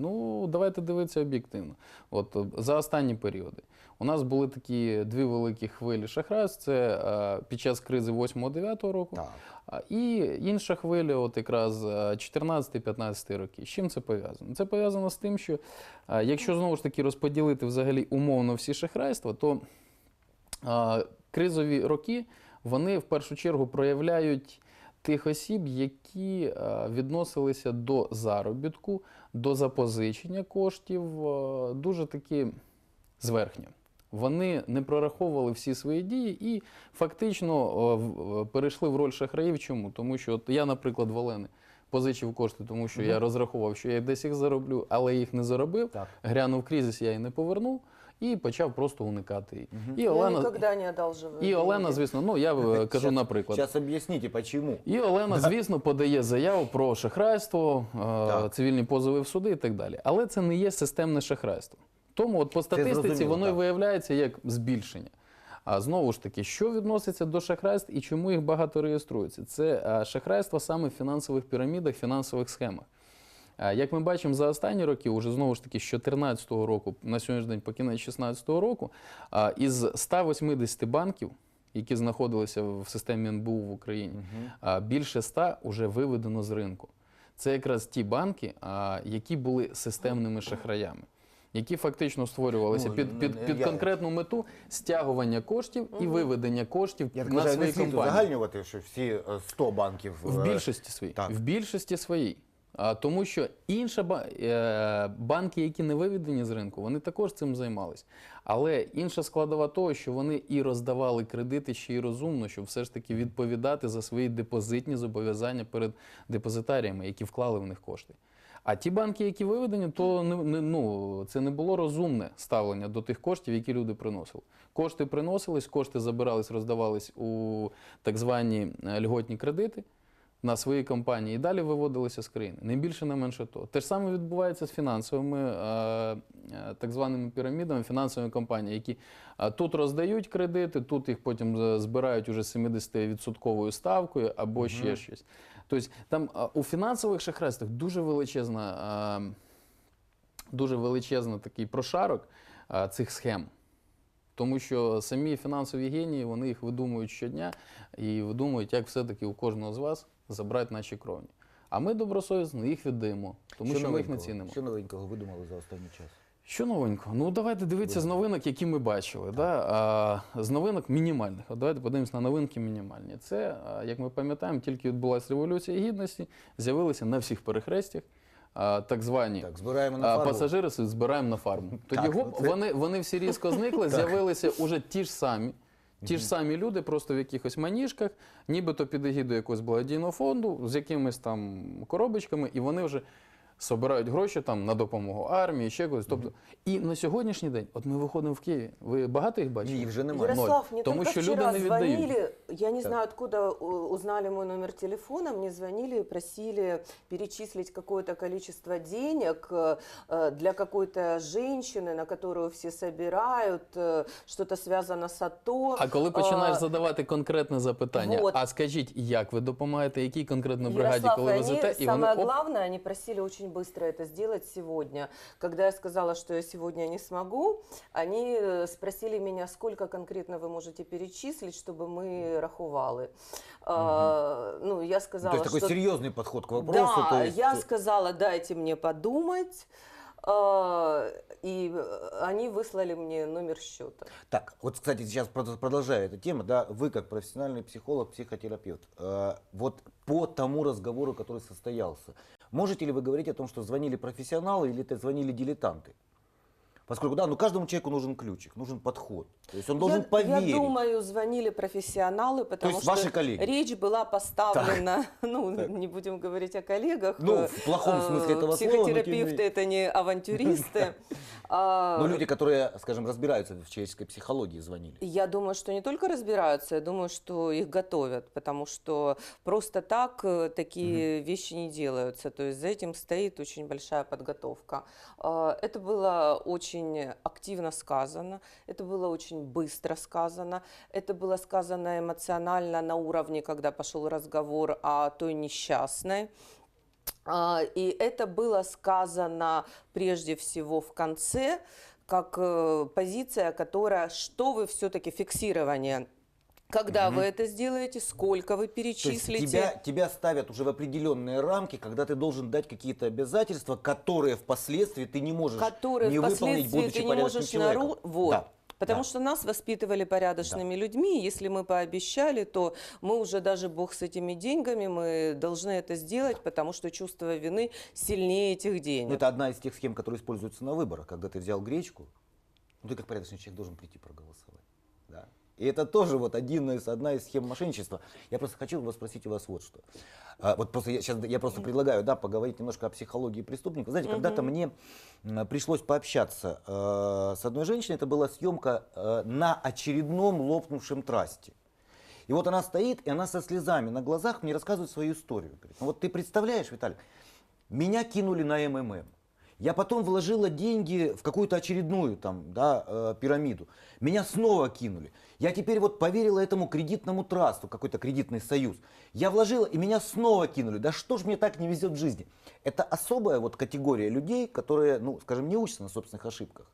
Ну, давайте дивитися об'єктивно. От е, за останні періоди у нас були такі дві великі хвилі шахрайств. Це е, під час кризи 8-9 року, Так. а, і інша хвиля, от якраз 14-15 роки. З чим це пов'язано? Це пов'язано з тим, що е, якщо знову ж таки розподілити взагалі умовно всі шахрайства, то е, кризові роки вони в першу чергу проявляють тих осіб, які е, відносилися до заробітку, до запозичення коштів е, дуже таки зверхньо. Вони не прораховували всі свої дії і фактично е, перейшли в роль шахраїв. Чому? Тому що от я, наприклад, в Олени позичив кошти, тому що я розраховував, що я десь їх зароблю, але їх не заробив. Так. Глянув кризис, я її не повернув і почав просто уникати її. І Олена, никогда не одалживаю. і Олена, звісно, ну я е, кажу наприклад. Сейчас объясните, почему. І Олена, звісно, подає заяву про шахрайство, е, Так. цивільні позови в суди і так далі. Але це не є системне шахрайство. Тому от по статистиці зрозуміло, воно і так. виявляється як збільшення. А знову ж таки, що відноситься до шахрайств і чому їх багато реєструється? Це е, шахрайство саме в фінансових пірамідах, фінансових схемах. Е, Як ми бачимо за останні роки, уже знову ж таки з 2014 року, на сьогоднішній день по кінець 2016 року, із 180 банків, які знаходилися в системі НБУ в Україні, більше 100 вже виведено з ринку. Це якраз ті банки, які були системними шахраями. Які фактично створювалися Ну, під, ну, під, під я- конкретну мету стягування коштів і виведення коштів Я так на вважаю, свої не слід компанії. узагальнювати, що всі е, 100 банків... В е, більшості своїй. В більшості своїй. Тому що інші банки, які не виведені з ринку, вони також цим займались. Але інша складова того, що вони і роздавали кредити ще й розумно, щоб все ж таки відповідати за свої депозитні зобов'язання перед депозитаріями, які вклали в них кошти. А ті банки, які виведені, то не, не, ну, це не було розумне ставлення до тих коштів, які люди приносили. Кошти приносились, кошти забирались, роздавались у так звані е, льготні кредити на свої компанії і далі виводилися з країни. Не більше, не менше того. Те ж саме відбувається з фінансовими е, е, так званими пірамідами, фінансовими компаніями, які е, тут роздають кредити, тут їх потім збирають уже 70% ставкою або ще щось. Тобто там у фінансових шахрайствах дуже величезна. Дуже величезний такий прошарок цих схем. Тому що самі фінансові генії вони їх видумують щодня і видумують, як все-таки у кожного з вас забрати наші кровні. А ми добросовісно їх віддаємо, тому що, ми їх не цінимо. Що новенького ви думали за останній час? Що новенького? Ну давайте дивитися з новинок, які ми бачили. Да? А, з новинок мінімальних. От давайте подивимося на новинки мінімальні. Це, як ми пам'ятаємо, тільки відбулася революція гідності, з'явилися на всіх перехрестях а, так звані Так, збираємо на фарбу. пасажири збираємо на фарму. Тоді Так, гоп, це- вони, вони всі різко зникли, з'явилися уже ті ж самі. Ті ж самі люди, просто в якихось маніжках, нібито під егідою якогось благодійного фонду, з якимись там коробочками, і вони вже собирають гроші там на допомогу армії, ще когось. Тобто, і на сьогоднішній день, от ми виходимо в Києві. Ви багато їх бачите? Ні, вже немає. Ярослав, Ноль. мне Тому только що люди вчера не віддають. звонили, я не знаю, откуда у- узнали мой номер телефона, мне звонили и просили перечислить какое-то количество денег э, э, для какой-то женщины, на которую все собирают, э, что-то связано с АТО. А коли починаєш А, задавати конкретне запитання, вот. а скажіть, як ви допомагаєте, якій конкретно бригаді, Ярослав, коли и везете, они, і вони самое оп, главное, они просили очень быстро это сделать сегодня. Когда я сказала, что я сегодня не смогу, они э, спросили меня, сколько конкретно вы можете перечислить, чтобы мы рахували. А, ну, я Ну, сказала, то есть такой что... серьезный подход к вопросу. Да, то есть... я сказала, дайте мне подумать. А, И э, они выслали мне номер счета. Так, вот, кстати, сейчас прод- продолжая эту тему, да, вы как профессиональный психолог, психотерапевт, э, вот по тому разговору, который состоялся, можете ли вы говорить о том, что звонили профессионалы или это звонили дилетанты? Поскольку, да, ну каждому человеку нужен ключик, нужен подход. То есть он должен я, поверить. Я думаю, звонили профессионалы, потому есть что ваши коллеги? речь была поставлена, ну, не будем говорить о коллегах. Ну, э, в плохом э, смысле этого слова, Психотерапевты это не авантюристы. А, Но люди, которые, скажем, разбираются в человеческой психологии, звонили. Я думаю, что не только разбираются, я думаю, что их готовят, потому что просто так э, такие вещи не делаются. То есть за этим стоит очень большая подготовка. А, Это было очень активно сказано, это было очень быстро сказано, это было сказано эмоционально на уровне, когда пошел разговор о той несчастной. А, И это было сказано прежде всего в конце, как э, позиция, которая, что вы все-таки фиксирование. Когда вы это сделаете, сколько вы То есть перечислите? тебя, тебя ставят уже в определенные рамки, когда ты должен дать какие-то обязательства, которые впоследствии ты не можешь которые не выполнить, будучи ты не можешь человеком. нару... Вот. Да. Потому да. что нас воспитывали порядочными людьми. Если мы пообещали, то мы уже даже бог с этими деньгами, мы должны это сделать, потому что чувство вины сильнее этих Ну, денег. это одна из тех схем, которые используются на выборах. Когда ты взял гречку, ну ты как порядочный человек должен прийти проголосовать. Да. И это тоже вот один из, одна из схем мошенничества. Я просто хочу вас спросить у вас вот что. А, вот просто я, сейчас, я просто предлагаю да, поговорить немножко о психологии преступников. Знаете, когда-то мне пришлось пообщаться э, с одной женщиной, это была съемка э, на очередном лопнувшем трасте. И вот она стоит, и она со слезами на глазах мне рассказывает свою историю. Говорит, ну вот ты представляешь, Виталий, меня кинули на МММ. Я потом вложила деньги в какую-то очередную там, да, э, пирамиду. Меня снова кинули. Я теперь вот поверила этому кредитному трасту, какой-то кредитный союз. Я вложила, и меня снова кинули. Да что ж мне так не везет в жизни? Это особая вот категория людей, которые, ну, скажем, не учатся на собственных ошибках.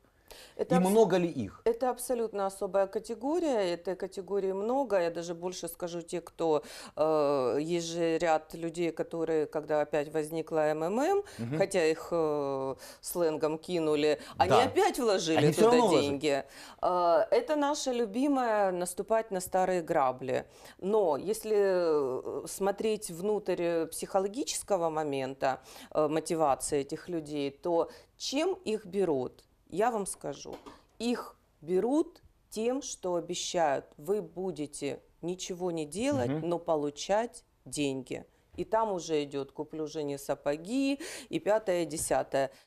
Это и абс- много ли их? Это абсолютно особая категория, этой категории много. Я даже больше скажу, те, кто... э, есть же ряд людей, которые, когда опять возникла МММ, хотя их э, сленгом кинули, они Да. опять вложили Они туда деньги. Э, это наше любимое наступать на старые грабли. Но если э, смотреть внутрь психологического момента э, мотивации этих людей, то чем их берут? Я вам скажу. Их берут тем, что обещают, вы будете ничего не делать, угу. но получать деньги. И там уже идет куплю жене сапоги и пятое, десятое.